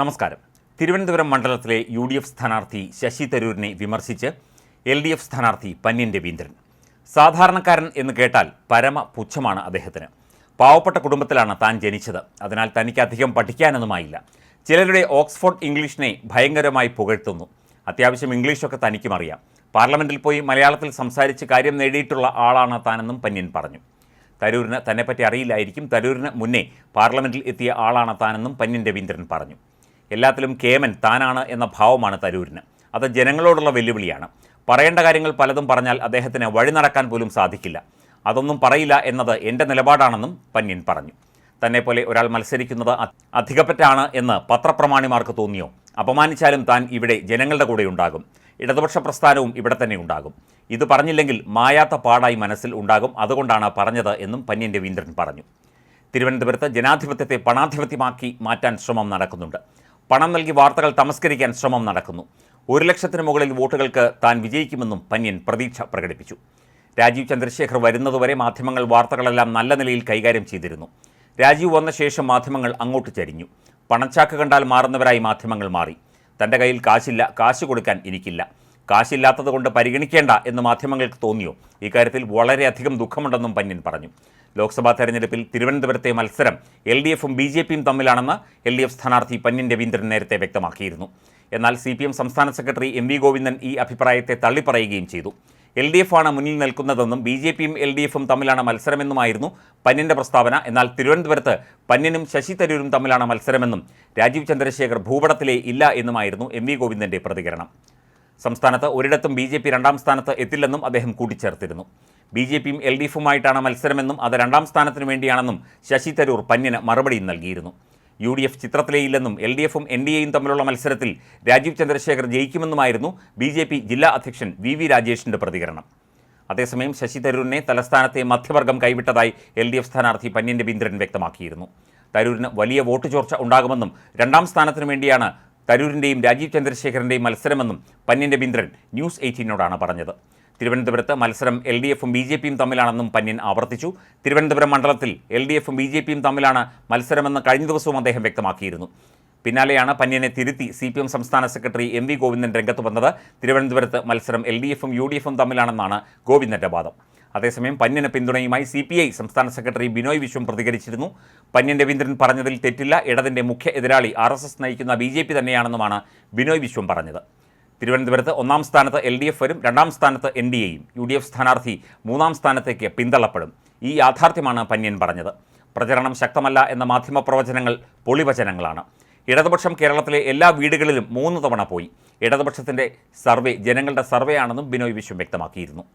നമസ്കാരം. തിരുവനന്തപുരം മണ്ഡലത്തിലെ U D F സ്ഥാനാർത്ഥി ശശി തരൂരിനെ വിമർശിച്ച് എൽ ഡി എഫ് സ്ഥാനാർത്ഥി പന്യൻ രവീന്ദ്രൻ. സാധാരണക്കാരൻ എന്ന് കേട്ടാൽ പരമ പുച്ഛമാണ് അദ്ദേഹത്തിന്. പാവപ്പെട്ട കുടുംബത്തിലാണ് താൻ ജനിച്ചത്. അതിനാൽ തനിക്ക് അധികം പഠിക്കാനൊന്നുമായില്ല. ചിലരുടെ ഓക്സ്ഫോർഡ് ഇംഗ്ലീഷിനെ ഭയങ്കരമായി പുകഴ്ത്തുന്നു. അത്യാവശ്യം ഇംഗ്ലീഷൊക്കെ തനിക്കും അറിയാം. പാർലമെന്റിൽ പോയി മലയാളത്തിൽ സംസാരിച്ച് കാര്യം നേടിയിട്ടുള്ള ആളാണ് താനെന്നും പന്യൻ പറഞ്ഞു. തരൂരിന് തന്നെപ്പറ്റി അറിയില്ലായിരിക്കും. തരൂരിന് മുന്നേ പാർലമെന്റിൽ എത്തിയ ആളാണ് താനെന്നും പന്യൻ രവീന്ദ്രൻ പറഞ്ഞു. എല്ലാത്തിലും കേമൻ താനാണ് എന്ന ഭാവമാണ് തരൂരിന്. അത് ജനങ്ങളോടുള്ള വെല്ലുവിളിയാണ്. പറയേണ്ട കാര്യങ്ങൾ പലതും പറഞ്ഞാൽ അദ്ദേഹത്തിന് വഴി നടക്കാൻ പോലും സാധിക്കില്ല. അതൊന്നും പറയില്ല എന്നത് എന്റെ നിലപാടാണെന്നും പന്യൻ പറഞ്ഞു. തന്നെപ്പോലെ ഒരാൾ മത്സരിക്കുന്നത് അധികപ്പറ്റാണ് എന്ന് പത്രപ്രമാണിമാർക്ക് തോന്നിയോ? അപമാനിച്ചാലും താൻ ഇവിടെ ജനങ്ങളുടെ കൂടെ ഉണ്ടാകും. ഇടതുപക്ഷ പ്രസ്ഥാനവും ഇവിടെ തന്നെ ഉണ്ടാകും. ഇത് പറഞ്ഞില്ലെങ്കിൽ മായാത്ത പാടായി മനസ്സിൽ ഉണ്ടാകും. അതുകൊണ്ടാണ് പറഞ്ഞത് എന്നും പന്യൻ രവീന്ദ്രൻ പറഞ്ഞു. തിരുവനന്തപുരത്ത് ജനാധിപത്യത്തെ പണാധിപത്യമാക്കി മാറ്റാൻ ശ്രമം നടക്കുന്നുണ്ട്. പണം നൽകി വാർത്തകൾ തമസ്കരിക്കാൻ ശ്രമം നടക്കുന്നു. ഒരു ലക്ഷത്തിന് മുകളിൽ വോട്ടുകൾക്ക് താൻ വിജയിക്കുമെന്നും പന്യൻ പ്രതീക്ഷ പ്രകടിപ്പിച്ചു. രാജീവ് ചന്ദ്രശേഖർ വരുന്നതുവരെ മാധ്യമങ്ങൾ വാർത്തകളെല്ലാം നല്ല നിലയിൽ കൈകാര്യം ചെയ്തിരുന്നു. രാജീവ് വന്ന ശേഷം മാധ്യമങ്ങൾ അങ്ങോട്ട് ചരിഞ്ഞു. പണച്ചാക്ക് കണ്ടാൽ മാറുന്നവരായി മാധ്യമങ്ങൾ മാറി. തന്റെ കയ്യിൽ കാശില്ല കാശ് കൊടുക്കാൻ എനിക്കില്ല. കാശില്ലാത്തത് കൊണ്ട് പരിഗണിക്കേണ്ട എന്ന് മാധ്യമങ്ങൾക്ക് തോന്നിയോ? ഇക്കാര്യത്തിൽ വളരെയധികം ദുഃഖമുണ്ടെന്നും പന്യൻ പറഞ്ഞു. ലോക്സഭാ തെരഞ്ഞെടുപ്പിൽ തിരുവനന്തപുരത്തെ മത്സരം എൽ ഡി എഫും ബി ജെ പിയും തമ്മിലാണെന്ന് എൽ ഡി എഫ് സ്ഥാനാർത്ഥി പന്യൻ രവീന്ദ്രൻ നേരത്തെ വ്യക്തമാക്കിയിരുന്നു. എന്നാൽ സി പി എം സംസ്ഥാന സെക്രട്ടറി എം വി ഗോവിന്ദൻ ഈ അഭിപ്രായത്തെ തള്ളിപ്പറയുകയും ചെയ്തു. എൽ ഡി എഫ് ആണ് മുന്നിൽ നിൽക്കുന്നതെന്നും ബി ജെ പിയും എൽ ഡി എഫും തമ്മിലാണ് മത്സരമെന്നുമായിരുന്നു പന്യന്റെ പ്രസ്താവന. എന്നാൽ തിരുവനന്തപുരത്ത് പന്യനും ശശി തരൂരും തമ്മിലാണ് മത്സരമെന്നും രാജീവ് ചന്ദ്രശേഖർ ഭൂപടത്തിലേ ഇല്ല എന്നുമായിരുന്നു എം വി ഗോവിന്ദന്റെ പ്രതികരണം. സംസ്ഥാനത്ത് ഒരിടത്തും ബി ജെ പി രണ്ടാം സ്ഥാനത്ത് എത്തില്ലെന്നും അദ്ദേഹം കൂട്ടിച്ചേർത്തിരുന്നു. ബി ജെ പിയും എൽ ഡി എഫുമായിട്ടാണ് മത്സരമെന്നും അത് രണ്ടാം സ്ഥാനത്തിന് വേണ്ടിയാണെന്നും ശശി തരൂർ പന്യന് മറുപടിയും നൽകിയിരുന്നു. യു ഡി എഫ് ചിത്രത്തിലേയില്ലെന്നും എൽ ഡി എഫും എൻ ഡി എയും തമ്മിലുള്ള മത്സരത്തിൽ രാജീവ് ചന്ദ്രശേഖർ ജയിക്കുമെന്നുമായിരുന്നു ബി ജെ പി ജില്ലാ അധ്യക്ഷൻ വി വി രാജേഷിന്റെ പ്രതികരണം. അതേസമയം ശശി തരൂരിനെ തലസ്ഥാനത്തെ മധ്യവർഗം കൈവിട്ടതായി എൽ ഡി എഫ് സ്ഥാനാർത്ഥി പന്യൻ രവീന്ദ്രൻ വ്യക്തമാക്കിയിരുന്നു. തരൂരിന് വലിയ വോട്ട് ചോർച്ച ഉണ്ടാകുമെന്നും രണ്ടാം സ്ഥാനത്തിനു വേണ്ടിയാണ് തരൂരിന്റെയും രാജീവ് ചന്ദ്രശേഖരന്റെയും മത്സരമെന്നും പന്യൻ രവീന്ദ്രൻ ന്യൂസ് എയ്റ്റീനോടാണ് പറഞ്ഞത്. തിരുവനന്തപുരത്ത് മത്സരം എൽ ഡി എഫും ബി ജെ പിയും തമ്മിലാണെന്നും പന്ന്യൻ ആവർത്തിച്ചു. തിരുവനന്തപുരം മണ്ഡലത്തിൽ എൽ ഡി എഫും ബി ജെ പിയും തമ്മിലാണ് മത്സരമെന്ന് കഴിഞ്ഞ ദിവസവും അദ്ദേഹം വ്യക്തമാക്കിയിരുന്നു. പിന്നാലെയാണ് പന്ന്യനെ തിരുത്തി സി പി എം സംസ്ഥാന സെക്രട്ടറി എം വി ഗോവിന്ദൻ രംഗത്ത് വന്നത്. തിരുവനന്തപുരത്ത് മത്സരം എൽ ഡി എഫും യു ഡി എഫും തമ്മിലാണെന്നാണ് ഗോവിന്ദന്റെ വാദം. അതേസമയം പന്യന് പിന്തുണയുമായി സി പി ഐ സംസ്ഥാന സെക്രട്ടറി ബിനോയ് വിശ്വം പ്രതികരിച്ചിരുന്നു. പന്യൻ രവീന്ദ്രൻ പറഞ്ഞതിൽ തെറ്റില്ല. ഇടതിന്റെ മുഖ്യ എതിരാളി ആർ എസ് എസ് നയിക്കുന്ന ബി ജെ പി തന്നെയാണെന്നുമാണ് ബിനോയ് വിശ്വം പറഞ്ഞത്. തിരുവനന്തപുരത്ത് ഒന്നാം സ്ഥാനത്ത് എൽ ഡി എഫ് വരും. രണ്ടാം സ്ഥാനത്ത് എൻ ഡി എയും. യു ഡി എഫ് സ്ഥാനാർത്ഥി മൂന്നാം സ്ഥാനത്തേക്ക് പിന്തള്ളപ്പെടും. ഈ യാഥാർത്ഥ്യമാണ് പന്യൻ പറഞ്ഞത്. പ്രചരണം ശക്തമല്ല എന്ന മാധ്യമ പ്രവചനങ്ങൾ പൊളിവചനങ്ങളാണ്. ഇടതുപക്ഷം കേരളത്തിലെ എല്ലാ വീടുകളിലും മൂന്ന് തവണ പോയി. ഇടതുപക്ഷത്തിന്റെ സർവേ ജനങ്ങളുടെ സർവേ ആണെന്നും ബിനോയ് വിശ്വം വ്യക്തമാക്കിയിരുന്നു.